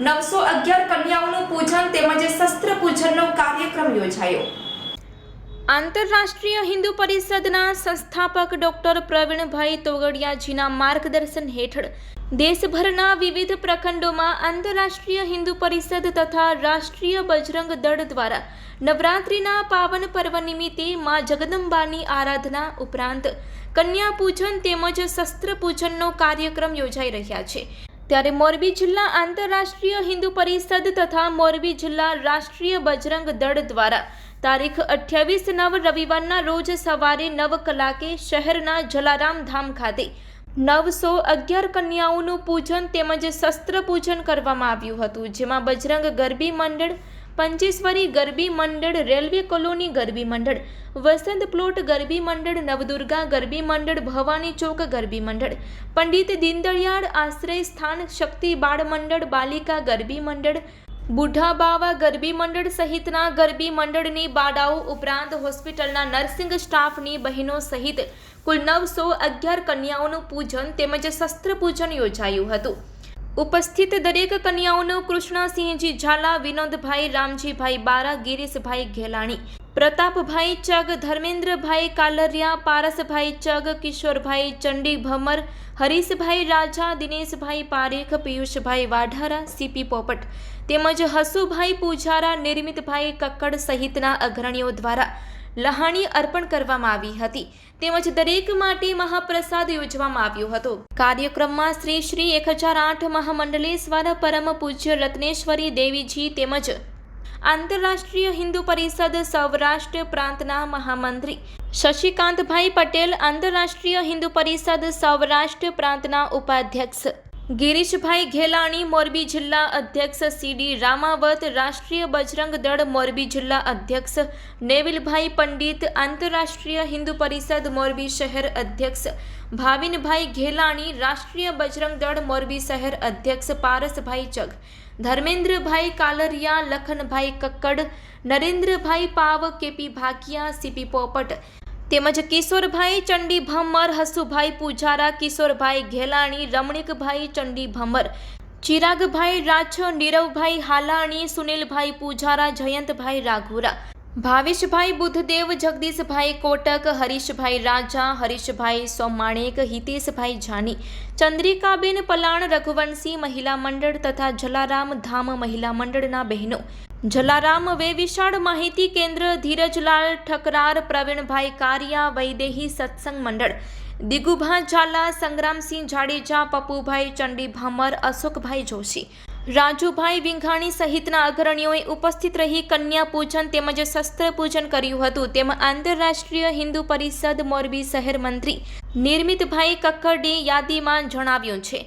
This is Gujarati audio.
નવસો અગિયાર કન્યાઓનું પૂજન તેમજ શસ્ત્ર પૂજનનો કાર્યક્રમ યોજાયો. આંતરરાષ્ટ્રીય હિન્દુ પરિષદના સંસ્થાપક ડોક્ટર પ્રવીણભાઈ તોગડિયાજીના માર્ગદર્શન હેઠળ દેશભરના વિવિધ પ્રખંડોમાં આંતરરાષ્ટ્રીય હિન્દુ પરિષદ તથા રાષ્ટ્રીય બજરંગ દળ દ્વારા નવરાત્રિના પાવન પર્વ નિમિત્તે મા જગદંબાની આરાધના ઉપરાંત કન્યા પૂજન તેમજ શસ્ત્ર પૂજનનો કાર્યક્રમ યોજાઈ રહ્યા છે. ત્યારે મોરબી જિલ્લા આંતરરાષ્ટ્રીય હિન્દુ પરિષદ તથા મોરબી જિલ્લા રાષ્ટ્રીય બજરંગ દળ દ્વારા તારીખ અઠ્યાવીસ નવ રવિવારના રોજ સવારે નવ કલાકે શહેરના જલારામ ધામ ખાતે નવસો અગિયાર કન્યાઓનું પૂજન તેમજ શસ્ત્ર પૂજન કરવામાં આવ્યું હતું, જેમાં બજરંગ ગરબી મંડળ પંચેશ્વરી ગરબી મંડળ, રેલવે કોલોની ગરબી મંડળ, વસંત પ્લોટ ગરબી મંડળ, નવદુર્ગા ગરબી મંડળ, ભવાની ચોક ગરબી મંડળ, પંડિત દીનદયાળ આશ્રય સ્થાન, શક્તિ બાળ મંડળ, બાલિકા ગરબી મંડળ, બુઢા બાવા ગરબી મંડળ સહિતના ગરબી મંડળની બાડાઓ ઉપરાંત હોસ્પિટલના નર્સિંગ સ્ટાફની બહેનો સહિત કુલ નવસો અગિયાર કન્યાઓનું પૂજન તેમજ શસ્ત્ર પૂજન યોજાયું હતું. ઉપસ્થિત દરેક કન્યાઓનું કૃષ્ણસિંહજી ઝાલા, વિનોદભાઈ રામજીભાઈ બારા, ગિરીશભાઈ ઘેલાણી, પ્રતાપભાઈ ચગ, ધર્મેન્દ્રભાઈ કાલરિયા, પારસભાઈ ચગ, કિશોરભાઈ ચંડી ભમર હરીશભાઈ રાજા, દિનેશભાઈ પારેખ, પિયુષભાઈ વાઢારા, સીપી પોપટ તેમજ હસુભાઈ પૂજારા, નિર્મિતભાઈ કક્કડ સહિતના અગ્રણીઓ દ્વારા લહાણી અર્પણ કરવામાં આવી હતી. તેમજ દરેક માટે મહાપ્રસાદ યોજવામાં આવ્યો હતો. કાર્યક્રમમાં શ્રી શ્રી એક હજાર આઠ મહામંડલેશ્વર પરમ પૂજ્ય રત્નેશ્વરી દેવીજી તેમજ આંતરરાષ્ટ્રીય હિન્દુ પરિષદ સૌરાષ્ટ્ર પ્રાંતના મહામંત્રી શશિકાંતભાઈ પટેલ, આંતરરાષ્ટ્રીય હિન્દુ પરિષદ સૌરાષ્ટ્ર પ્રાંતના ઉપાધ્યક્ષ ગિરીશભાઈ ઘેલાણી, મોરબી જિલ્લા અધ્યક્ષ સીડી રામાવત, રાષ્ટ્રીય બજરંગ દળ મોરબી જિલ્લા અધ્યક્ષ નેવિલભાઈ પંડિત, આંતરરાષ્ટ્રીય હિન્દુ પરિષદ મોરબી શહેર અધ્યક્ષ ભાવિનભાઈ ઘેલાણી, રાષ્ટ્રીય બજરંગ દળ મોરબી શહેર અધ્યક્ષ Parasbhai Chag, Dharmendrabhai Kalariya, Lakhanbhai Kakkad, Narendrabhai Pav, K P Bhakiya, C P Popat તેમજ કિશોરભાઈ ચંડી ભમર હસુભાઈ પૂજારા, કિશોરભાઈ ઘેલાણી, રમણીકભાઈ ચંડી ભમર ચિરાગભાઈ રાછ, નીરવભાઈ હાલાણી, સુનિલભાઈ પૂજારા, જયંતભાઈ રાઘુરા, ભાવેશભાઈ બુદ્ધદેવ, જગદીશભાઈ કોટક, હરીશભાઈ રાજા, હરીશભાઈ સોમાણેક, હિતેશભાઈ જાની, ચંદ્રિકાબેન પલાણ, રઘુવંશી મહિલા મંડળ તથા જલારામ ધામ મહિલા મંડળના બહેનો જલારામ વે વિશાળ માહિતી કેન્દ્ર ધીરજલાલ ઠકરાર, પ્રવીણભાઈ કારિયા, વૈદેહી સત્સંગ મંડળ. દિગુભા ઝાલા, સંગ્રામસિંહ જાડેજા, પપ્પુભાઈ ચંડી ભામર અશોકભાઈ જોશી. રાજુભાઈ વિંઘાણી સહિતના અગ્રણીઓએ ઉપસ્થિત રહી કન્યા પૂજન તેમજ શસ્ત્ર પૂજન કર્યું હતું. તેમાં આંતરરાષ્ટ્રીય હિન્દુ પરિષદ મોરબી શહેર મંત્રી નિર્મિતભાઈ કક્કડે યાદીમાં જણાવ્યું છે.